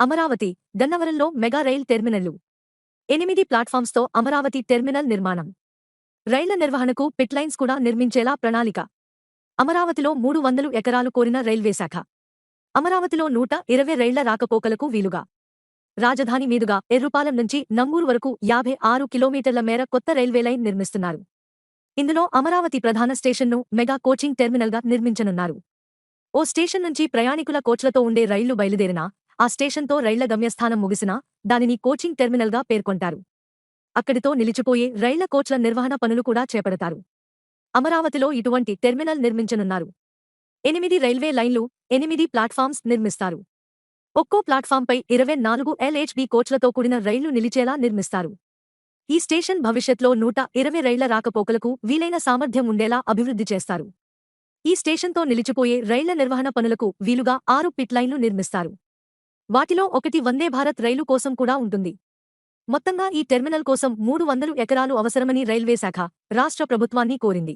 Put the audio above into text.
అమరావతి గన్నవరంలో mega rail టెర్మినల్లు. ఎనిమిది ప్లాట్ఫామ్స్తో Amaravati terminal నిర్మాణం. రైళ్ళ నిర్వహణకు పిట్లైన్స్ కూడా నిర్మించేలా ప్రణాళిక. అమరావతిలో మూడు వందలు ఎకరాలు కోరిన రైల్వేశాఖ అమరావతిలో నూట ఇరవై రైళ్ళ రాకపోకలకు వీలుగా. రాజధాని మీదుగా ఎర్రుపాలెం నుంచి నంబూరు వరకు యాభై ఆరు కిలోమీటర్ల మేర కొత్త రైల్వే లైన్ నిర్మిస్తున్నారు. ఇందులో అమరావతి ప్రధాన స్టేషన్ను మెగా కోచింగ్ టెర్మినల్గా నిర్మించనున్నారు. ఓ స్టేషన్ నుంచి ప్రయాణికుల కోచ్లతో ఉండే రైళ్ళు బయలుదేరినా ఆ స్టేషన్తో రైళ్ళ గమ్యస్థానం ముగిసినా దానిని కోచింగ్ టెర్మినల్గా పేర్కొంటారు. అక్కడితో నిలిచిపోయే రైళ్ళ కోచ్ల నిర్వహణ పనులు కూడా చేపడతారు. అమరావతిలో ఇటువంటి టెర్మినల్ నిర్మించనున్నారు. ఎనిమిది రైల్వే లైన్లు ఎనిమిది ప్లాట్ఫామ్స్ నిర్మిస్తారు. ఒక్కో ప్లాట్ఫాంపై ఇరవై నాలుగు ఎల్హెచ్బి కోచ్లతో కూడిన రైళ్ళు నిలిచేలా నిర్మిస్తారు. ఈ స్టేషన్ భవిష్యత్లో నూట ఇరవై రైళ్ళ రాకపోకలకు వీలైన సామర్థ్యం ఉండేలా అభివృద్ధి చేస్తారు. ఈ స్టేషన్తో నిలిచిపోయే రైళ్ళ నిర్వహణ పనులకు వీలుగా ఆరు పిట్ లైన్లు నిర్మిస్తారు. వాటిలో ఒకటి వందే భారత్ రైలు కోసం కూడా ఉంటుంది. మొత్తంగా ఈ టెర్మినల్ కోసం మూడు వందలు ఎకరాలు అవసరమని రైల్వే శాఖ రాష్ట్ర ప్రభుత్వాన్ని కోరింది.